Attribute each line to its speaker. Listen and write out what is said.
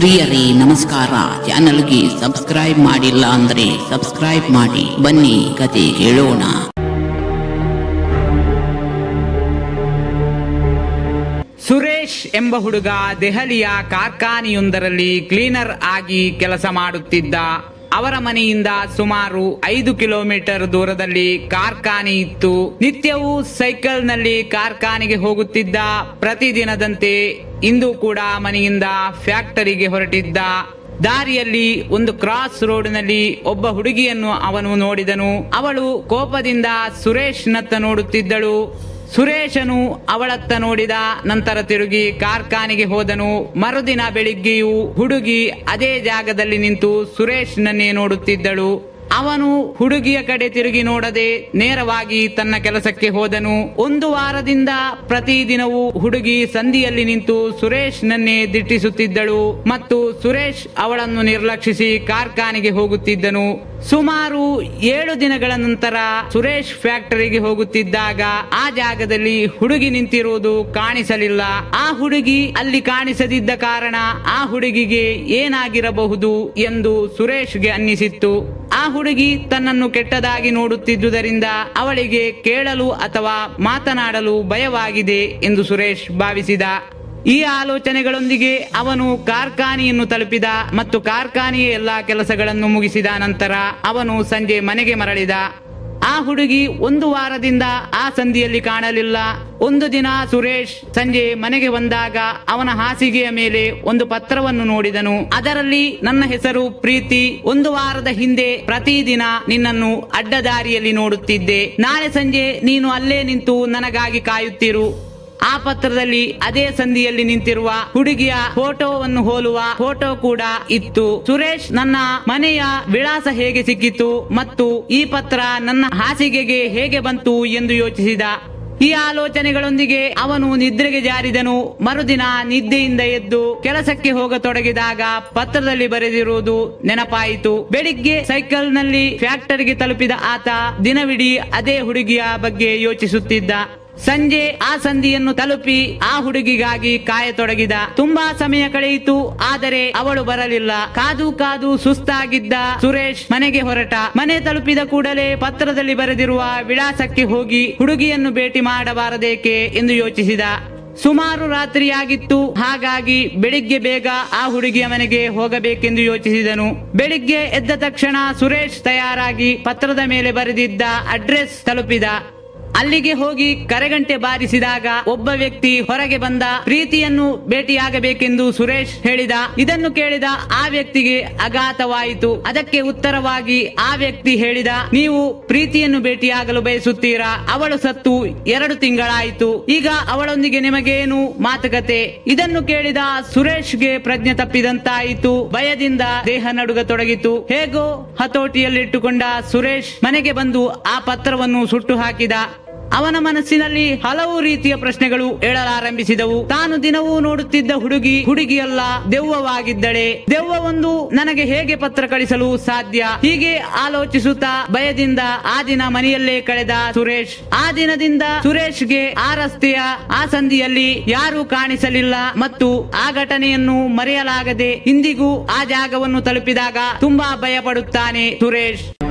Speaker 1: ಪ್ರಿಯರೇ, ನಮಸ್ಕಾರ. ಚಾನಲ್ಗೆ ಸಬ್ಸ್ಕ್ರೈಬ್ ಮಾಡಿಲ್ಲ ಅಂದ್ರೆ ಸಬ್ಸ್ಕ್ರೈಬ್ ಮಾಡಿ. ಬನ್ನಿ, ಕತೆ ಹೇಳೋಣ
Speaker 2: ಸುರೇಶ್ ಎಂಬ ಹುಡುಗ ದೆಹಲಿಯ ಕಾರ್ಖಾನೆಯೊಂದರಲ್ಲಿ ಕ್ಲೀನರ್ ಆಗಿ ಕೆಲಸ ಮಾಡುತ್ತಿದ್ದ. ಅವರ ಮನೆಯಿಂದ ಸುಮಾರು ಐದು ಕಿಲೋಮೀಟರ್ ದೂರದಲ್ಲಿ ಕಾರ್ಖಾನೆ ಇತ್ತು. ನಿತ್ಯವೂ ಸೈಕಲ್ನಲ್ಲಿ ಕಾರ್ಖಾನೆಗೆ ಹೋಗುತ್ತಿದ್ದ ಪ್ರತಿದಿನದಂತೆ ಇಂದು ಕೂಡ ಮನೆಯಿಂದ ಫ್ಯಾಕ್ಟರಿಗೆ ಹೊರಟಿದ್ದ. ದಾರಿಯಲ್ಲಿ ಒಂದು ಕ್ರಾಸ್ ರೋಡ್ನಲ್ಲಿ ಒಬ್ಬ ಹುಡುಗಿಯನ್ನು ಅವನು ನೋಡಿದನು. ಅವಳು ಕೋಪದಿಂದ ಸುರೇಶ್ನತ್ತ ನೋಡುತ್ತಿದ್ದಳು. ಸುರೇಶನು ಅವಳತ್ತ ನೋಡಿದ ನಂತರ ತಿರುಗಿ ಕಾರ್ಖಾನೆಗೆ ಹೋದನು. ಮರುದಿನ ಬೆಳಿಗ್ಗೆಯೂ ಹುಡುಗಿ ಅದೇ ಜಾಗದಲ್ಲಿ ನಿಂತು ಸುರೇಶ್ನನ್ನೇ ನೋಡುತ್ತಿದ್ದಳು. ಅವನು ಹುಡುಗಿಯ ಕಡೆ ತಿರುಗಿ ನೋಡದೆ ನೇರವಾಗಿ ತನ್ನ ಕೆಲಸಕ್ಕೆ ಹೋದನು. ಒಂದು ವಾರದಿಂದ ಪ್ರತಿದಿನವೂ ಹುಡುಗಿ ಸಂಧಿಯಲ್ಲಿ ನಿಂತು ಸುರೇಶ್ ನನ್ನೇ ದಿಟ್ಟಿಸುತ್ತಿದ್ದಳು ಮತ್ತು ಸುರೇಶ್ ಅವಳನ್ನು ನಿರ್ಲಕ್ಷಿಸಿ ಕಾರ್ಖಾನೆಗೆ ಹೋಗುತ್ತಿದ್ದನು. ಸುಮಾರು ಏಳು ದಿನಗಳ ನಂತರ ಸುರೇಶ್ ಫ್ಯಾಕ್ಟರಿಗೆ ಹೋಗುತ್ತಿದ್ದಾಗ ಆ ಜಾಗದಲ್ಲಿ ಹುಡುಗಿ ನಿಂತಿರುವುದು ಕಾಣಿಸಲಿಲ್ಲ. ಆ ಹುಡುಗಿ ಅಲ್ಲಿ ಕಾಣಿಸದಿದ್ದ ಕಾರಣ ಆ ಹುಡುಗಿಗೆ ಏನಾಗಿರಬಹುದು ಎಂದು ಸುರೇಶ್ಗೆ ಅನ್ನಿಸಿತ್ತು. ಆ ಹುಡುಗಿ ತನ್ನನ್ನು ಕೆಟ್ಟದಾಗಿ ನೋಡುತ್ತಿದ್ದುದರಿಂದ ಅವಳಿಗೆ ಕೇಳಲು ಅಥವಾ ಮಾತನಾಡಲು ಭಯವಾಗಿದೆ ಎಂದು ಸುರೇಶ್ ಭಾವಿಸಿದ. ಈ ಆಲೋಚನೆಗಳೊಂದಿಗೆ ಅವನು ಕಾರ್ಖಾನೆಯನ್ನು ತಲುಪಿದ ಮತ್ತು ಕಾರ್ಖಾನೆಯ ಎಲ್ಲಾ ಕೆಲಸಗಳನ್ನು ಮುಗಿಸಿದ ನಂತರ ಅವನು ಸಂಜೆ ಮನೆಗೆ ಮರಳಿದ. ಆ ಹುಡುಗಿ ಒಂದು ವಾರದಿಂದ ಆ ಸಂಧಿಯಲ್ಲಿ ಕಾಣಲಿಲ್ಲ. ಒಂದು ದಿನ ಸುರೇಶ್ ಸಂಜೆ ಮನೆಗೆ ಬಂದಾಗ ಅವನ ಹಾಸಿಗೆಯ ಮೇಲೆ ಒಂದು ಪತ್ರವನ್ನು ನೋಡಿದನು. ಅದರಲ್ಲಿ, ನನ್ನ ಹೆಸರು ಪ್ರೀತಿ. ಒಂದು ವಾರದ ಹಿಂದೆ ಪ್ರತಿದಿನ ನಿನ್ನನ್ನು ಅಡ್ಡದಾರಿಯಲ್ಲಿ ನೋಡುತ್ತಿದ್ದೆ. ನಾಳೆ ಸಂಜೆ ನೀನು ಅಲ್ಲೇ ನಿಂತು ನನಗಾಗಿ ಕಾಯುತ್ತಿರು. ಆ ಪತ್ರದಲ್ಲಿ ಅದೇ ಸಂಧಿಯಲ್ಲಿ ನಿಂತಿರುವ ಹುಡುಗಿಯ ಫೋಟೋವನ್ನು ಹೋಲುವ ಫೋಟೋ ಕೂಡ ಇತ್ತು. ಸುರೇಶ್ ನನ್ನ ಮನೆಯ ವಿಳಾಸ ಹೇಗೆ ಸಿಕ್ಕಿತು ಮತ್ತು ಈ ಪತ್ರ ನನ್ನ ಹಾಸಿಗೆಗೆ ಹೇಗೆ ಬಂತು ಎಂದು ಯೋಚಿಸಿದ. ಈ ಆಲೋಚನೆಗಳೊಂದಿಗೆ ಅವನು ನಿದ್ರೆಗೆ ಜಾರಿದನು. ಮರುದಿನ ನಿದ್ದೆಯಿಂದ ಎದ್ದು ಕೆಲಸಕ್ಕೆ ಹೋಗತೊಡಗಿದಾಗ ಪತ್ರದಲ್ಲಿ ಬರೆದಿರುವುದು ನೆನಪಾಯಿತು. ಬೆಳಿಗ್ಗೆ ಸೈಕಲ್ನಲ್ಲಿ ಫ್ಯಾಕ್ಟರಿಗೆ ತಲುಪಿದ ಆತ ದಿನವಿಡೀ ಅದೇ ಹುಡುಗಿಯ ಬಗ್ಗೆ ಯೋಚಿಸುತ್ತಿದ್ದ. ಸಂಜೆ ಆ ಸಂಧಿಯನ್ನು ತಲುಪಿ ಆ ಹುಡುಗಿಗಾಗಿ ಕಾಯತೊಡಗಿದ. ತುಂಬಾ ಸಮಯ ಕಳೆಯಿತು, ಆದರೆ ಅವಳು ಬರಲಿಲ್ಲ. ಕಾದು ಕಾದು ಸುಸ್ತಾಗಿದ್ದ ಸುರೇಶ್ ಮನೆಗೆ ಹೊರಟ. ಮನೆ ತಲುಪಿದ ಕೂಡಲೇ ಪತ್ರದಲ್ಲಿ ಬರೆದಿರುವ ವಿಳಾಸಕ್ಕೆ ಹೋಗಿ ಹುಡುಗಿಯನ್ನು ಭೇಟಿ ಮಾಡಬಾರದೇಕೆ ಎಂದು ಯೋಚಿಸಿದ. ಸುಮಾರು ರಾತ್ರಿಯಾಗಿತ್ತು, ಹಾಗಾಗಿ ಬೆಳಿಗ್ಗೆ ಬೇಗ ಆ ಹುಡುಗಿಯ ಮನೆಗೆ ಹೋಗಬೇಕೆಂದು ಯೋಚಿಸಿದನು. ಬೆಳಿಗ್ಗೆ ಎದ್ದ ತಕ್ಷಣ ಸುರೇಶ್ ತಯಾರಾಗಿ ಪತ್ರದ ಮೇಲೆ ಬರೆದಿದ್ದ ಅಡ್ರೆಸ್ ತಲುಪಿದ. ಅಲ್ಲಿಗೆ ಹೋಗಿ ಕರೆಗಂಟೆ ಬಾರಿಸಿದಾಗ ಒಬ್ಬ ವ್ಯಕ್ತಿ ಹೊರಗೆ ಬಂದ ಪ್ರೀತಿಯನ್ನು ಭೇಟಿಯಾಗಬೇಕೆಂದು ಸುರೇಶ್ ಹೇಳಿದ. ಇದನ್ನು ಕೇಳಿದ ಆ ವ್ಯಕ್ತಿಗೆ ಅಘಾತವಾಯಿತು ಅದಕ್ಕೆ ಉತ್ತರವಾಗಿ ಆ ವ್ಯಕ್ತಿ ಹೇಳಿದ, ನೀವು ಪ್ರೀತಿಯನ್ನು ಭೇಟಿಯಾಗಲು ಬಯಸುತ್ತೀರಾ? ಅವಳು ಸತ್ತು ಎರಡು ತಿಂಗಳಾಯಿತು. ಈಗ ಅವಳೊಂದಿಗೆ ನಿಮಗೇನು ಮಾತುಕತೆ? ಇದನ್ನು ಕೇಳಿದ ಸುರೇಶ್ಗೆ ಪ್ರಜ್ಞೆ ತಪ್ಪಿದಂತಾಯಿತು. ಭಯದಿಂದ ದೇಹ ನಡುಗತೊಡಗಿತು. ಹೇಗೋ ಹತೋಟಿಯಲ್ಲಿಟ್ಟುಕೊಂಡ ಸುರೇಶ್ ಮನೆಗೆ ಬಂದು ಆ ಪತ್ರವನ್ನು ಸುಟ್ಟು ಹಾಕಿದ. ಅವನ ಮನಸ್ಸಿನಲ್ಲಿ ಹಲವು ರೀತಿಯ ಪ್ರಶ್ನೆಗಳು ಏಳಲಾರಂಭಿಸಿದವು. ತಾನು ದಿನವೂ ನೋಡುತ್ತಿದ್ದ ಹುಡುಗಿ ಹುಡುಗಿಯಲ್ಲ, ದೆವ್ವವಾಗಿದ್ದಳೆ. ದೆವ್ವ ನನಗೆ ಹೇಗೆ ಪತ್ರ ಕಳಿಸಲು ಸಾಧ್ಯ? ಹೀಗೆ ಆಲೋಚಿಸುತ್ತಾ ಭಯದಿಂದ ಆ ದಿನ ಮನೆಯಲ್ಲೇ ಕಳೆದ ಸುರೇಶ್. ಆ ದಿನದಿಂದ ಸುರೇಶ್ಗೆ ಆ ರಸ್ತೆಯ, ಆ ಸಂಧಿಯಲ್ಲಿ ಯಾರೂ ಕಾಣಿಸಲಿಲ್ಲ ಮತ್ತು ಆ ಘಟನೆಯನ್ನು ಮರೆಯಲಾಗದೆ ಇಂದಿಗೂ ಆ ಜಾಗವನ್ನು ತಲುಪಿದಾಗ ತುಂಬಾ ಭಯಪಡುತ್ತಾನೆ ಸುರೇಶ್.